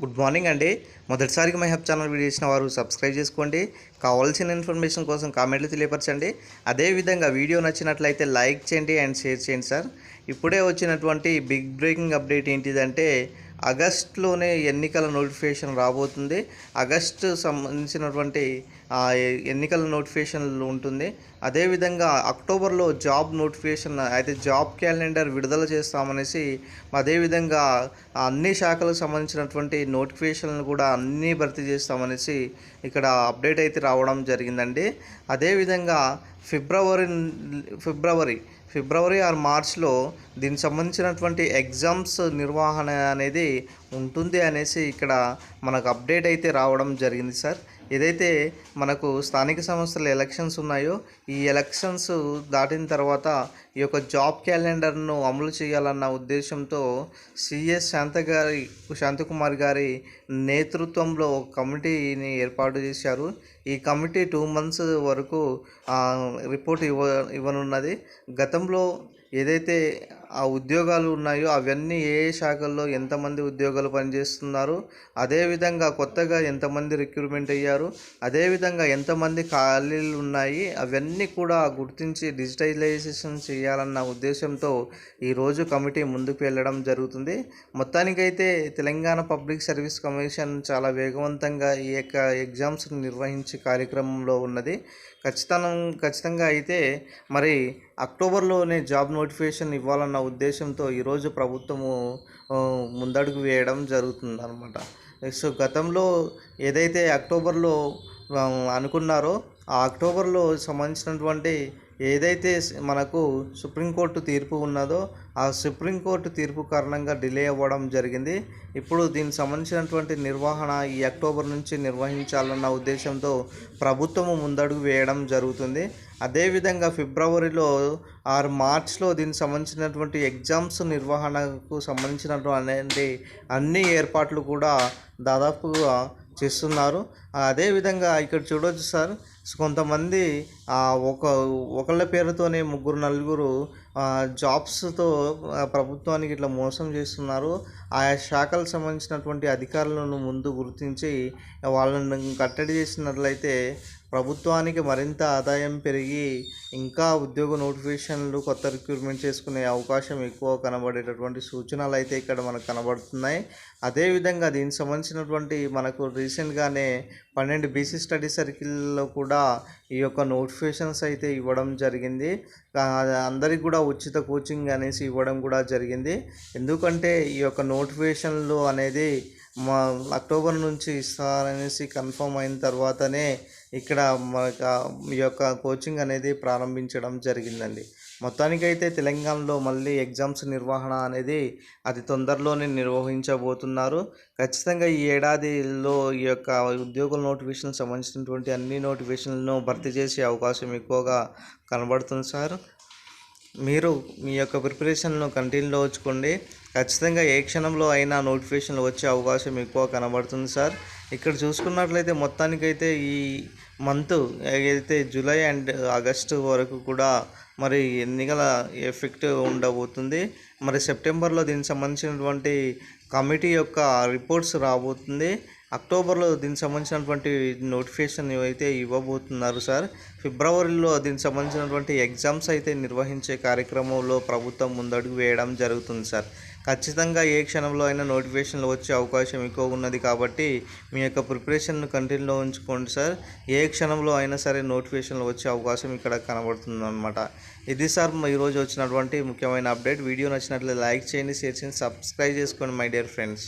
Good morning అండి. మొదటిసారిగా my hub channel video చేసిన వారు సబ్స్క్రైబ్ చేసుకోండి. కావాల్సిన ఇన్ఫర్మేషన్ కోసం కామెంట్లు తెలియపరచండి. అదేవిధంగా వీడియో నచ్చినట్లయితే లైక్ చేయండి అండ్ షేర్ చేయండి సార్. ఇప్పుడే వచ్చినటువంటి బిగ్ బ్రేకింగ్ అప్డేట్ ఏంటిదంటే ఆగస్ట్లోనే ఎన్నికల నోటిఫికేషన్ రాబోతుంది. ఆగస్ట్ సంబంధించినటువంటి ఎన్నికల నోటిఫికేషన్లు ఉంటుంది. అదేవిధంగా అక్టోబర్లో జాబ్ నోటిఫికేషన్ అయితే జాబ్ క్యాలెండర్ విడుదల చేస్తామనేసి అదేవిధంగా అన్ని శాఖలకు సంబంధించినటువంటి నోటిఫికేషన్లు కూడా అన్నీ భర్తీ చేస్తామనేసి ఇక్కడ అప్డేట్ అయితే రావడం జరిగిందండి. అదేవిధంగా ఫిబ్రవరి ఫిబ్రవరి ఫిబ్రవరి ఆర్ మార్చ్లో దీనికి సంబంధించినటువంటి ఎగ్జామ్స్ నిర్వహణ అనేది ఉంటుంది అనేసి ఇక్కడ మనకు అప్డేట్ అయితే రావడం జరిగింది సార్. ఏదైతే మనకు స్థానిక సంస్థల ఎలక్షన్స్ ఉన్నాయో ఈ ఎలక్షన్స్ దాటిన తర్వాత ఈ యొక్క జాబ్ క్యాలెండర్ను అమలు చేయాలన్న ఉద్దేశంతో సిఎస్ శాంత గారి శాంతకుమార్ గారి నేతృత్వంలో ఒక కమిటీని ఏర్పాటు చేశారు. ఈ కమిటీ టూ మంత్స్ వరకు రిపోర్ట్ ఇవ్వ ఇవ్వనున్నది. గతంలో ఏదైతే ఆ ఉద్యోగాలు ఉన్నాయో అవన్నీ ఏ ఏ శాఖల్లో ఎంతమంది ఉద్యోగాలు పనిచేస్తున్నారు అదేవిధంగా కొత్తగా ఎంతమంది రిక్రూట్మెంట్ అయ్యారు అదేవిధంగా ఎంతమంది ఖాళీలు ఉన్నాయి అవన్నీ కూడా గుర్తించి డిజిటలైజేషన్ చేయాలన్న ఉద్దేశంతో ఈరోజు కమిటీ ముందుకు వెళ్ళడం జరుగుతుంది. మొత్తానికైతే తెలంగాణ పబ్లిక్ సర్వీస్ కమిషన్ చాలా వేగవంతంగా ఈ యొక్క ఎగ్జామ్స్ నిర్వహించే కార్యక్రమంలో ఉన్నది. ఖచ్చితంగా ఖచ్చితంగా అయితే మరి అక్టోబర్లోనే జాబ్ నోటిఫికేషన్ ఇవ్వాలన్న ఉద్దేశంతో ఈరోజు ప్రభుత్వము ముందడుగు వేయడం జరుగుతుంది అనమాట సో గతంలో ఏదైతే అక్టోబర్లో అనుకున్నారో ఆ అక్టోబర్లో సంబంధించినటువంటి ఏదైతే మనకు సుప్రీంకోర్టు తీర్పు ఉన్నదో ఆ సుప్రీంకోర్టు తీర్పు కారణంగా డిలే అవ్వడం జరిగింది. ఇప్పుడు దీనికి సంబంధించినటువంటి నిర్వహణ ఈ అక్టోబర్ నుంచి నిర్వహించాలన్న ఉద్దేశంతో ప్రభుత్వము ముందడుగు వేయడం జరుగుతుంది. అదేవిధంగా ఫిబ్రవరిలో ఆరు మార్చ్లో దీనికి సంబంధించినటువంటి ఎగ్జామ్స్ నిర్వహణకు సంబంధించినటువంటి అన్ని ఏర్పాట్లు కూడా దాదాపుగా చేస్తున్నారు. అదేవిధంగా ఇక్కడ చూడవచ్చు సార్. కొంతమంది ఒక ఒకళ్ళ పేరుతోనే ముగ్గురు నలుగురు జాబ్స్తో ప్రభుత్వానికి ఇట్లా మోసం చేస్తున్నారు. ఆయా శాఖలకు సంబంధించినటువంటి అధికారులను ముందు గుర్తించి వాళ్ళని కట్టడి చేసినట్లయితే ప్రభుత్వానికి మరింత ఆదాయం పెరిగి ఇంకా ఉద్యోగ నోటిఫికేషన్లు కొత్త రిక్రూట్మెంట్ చేసుకునే అవకాశం ఎక్కువ కనబడేటటువంటి సూచనలు అయితే ఇక్కడ మనకు కనబడుతున్నాయి. అదేవిధంగా దీనికి సంబంధించినటువంటి మనకు రీసెంట్గానే పన్నెండు బీసీ స్టడీ సర్కిల్లో కూడా ఈ యొక్క నోటిఫికేషన్స్ అయితే ఇవ్వడం జరిగింది. అందరికి కూడా ఉచిత కోచింగ్ అనేసి ఇవ్వడం కూడా జరిగింది. ఎందుకంటే ఈ యొక్క నోటిఫికేషన్లు అనేది మా అక్టోబర్ నుంచి ఇస్తారనేసి కన్ఫర్మ్ అయిన తర్వాతనే ఇక్కడ మనకు ఈ యొక్క కోచింగ్ అనేది ప్రారంభించడం జరిగిందండి. మొత్తానికైతే తెలంగాణలో మళ్ళీ ఎగ్జామ్స్ నిర్వహణ అనేది అతి తొందరలోనే నిర్వహించబోతున్నారు. ఖచ్చితంగా ఈ ఏడాదిలో ఈ యొక్క ఉద్యోగుల నోటిఫికేషన్ సంబంధించినటువంటి అన్ని నోటిఫికేషన్లను భర్తీ చేసే అవకాశం ఎక్కువగా కనబడుతుంది సార్. మీరు మీ యొక్క ప్రిపరేషన్ను కంటిన్యూలో ఉంచుకోండి. ఖచ్చితంగా ఏ క్షణంలో అయినా నోటిఫికేషన్లు వచ్చే అవకాశం ఎక్కువ కనబడుతుంది సార్. ఇక్కడ చూసుకున్నట్లయితే మొత్తానికైతే ఈ మంత్ ఏదైతే జూలై అండ్ ఆగస్టు వరకు కూడా మరి ఎన్నికల ఎఫెక్ట్ ఉండబోతుంది. మరి సెప్టెంబర్లో దీనికి సంబంధించినటువంటి కమిటీ యొక్క రిపోర్ట్స్ రాబోతుంది. అక్టోబర్లో దీనికి సంబంధించినటువంటి నోటిఫికేషన్ అయితే ఇవ్వబోతున్నారు సార్. ఫిబ్రవరిలో దీనికి సంబంధించినటువంటి ఎగ్జామ్స్ అయితే నిర్వహించే కార్యక్రమంలో ప్రభుత్వం ముందడుగు వేయడం జరుగుతుంది సార్. ఖచ్చితంగా ఏ క్షణంలో అయినా నోటిఫికేషన్లు వచ్చే అవకాశం ఎక్కువ ఉన్నది కాబట్టి మీ యొక్క ప్రిపరేషన్ను కంటిన్యూలో ఉంచుకోండి సార్. ఏ క్షణంలో అయినా సరే నోటిఫికేషన్లు వచ్చే అవకాశం ఇక్కడ కనబడుతుంది అనమాట ఇది సార్ ఈరోజు వచ్చినటువంటి ముఖ్యమైన అప్డేట్. వీడియో నచ్చినట్లయితే లైక్ చేయండి షేర్ చేయండి సబ్స్క్రైబ్ చేసుకోండి మై డియర్ ఫ్రెండ్స్.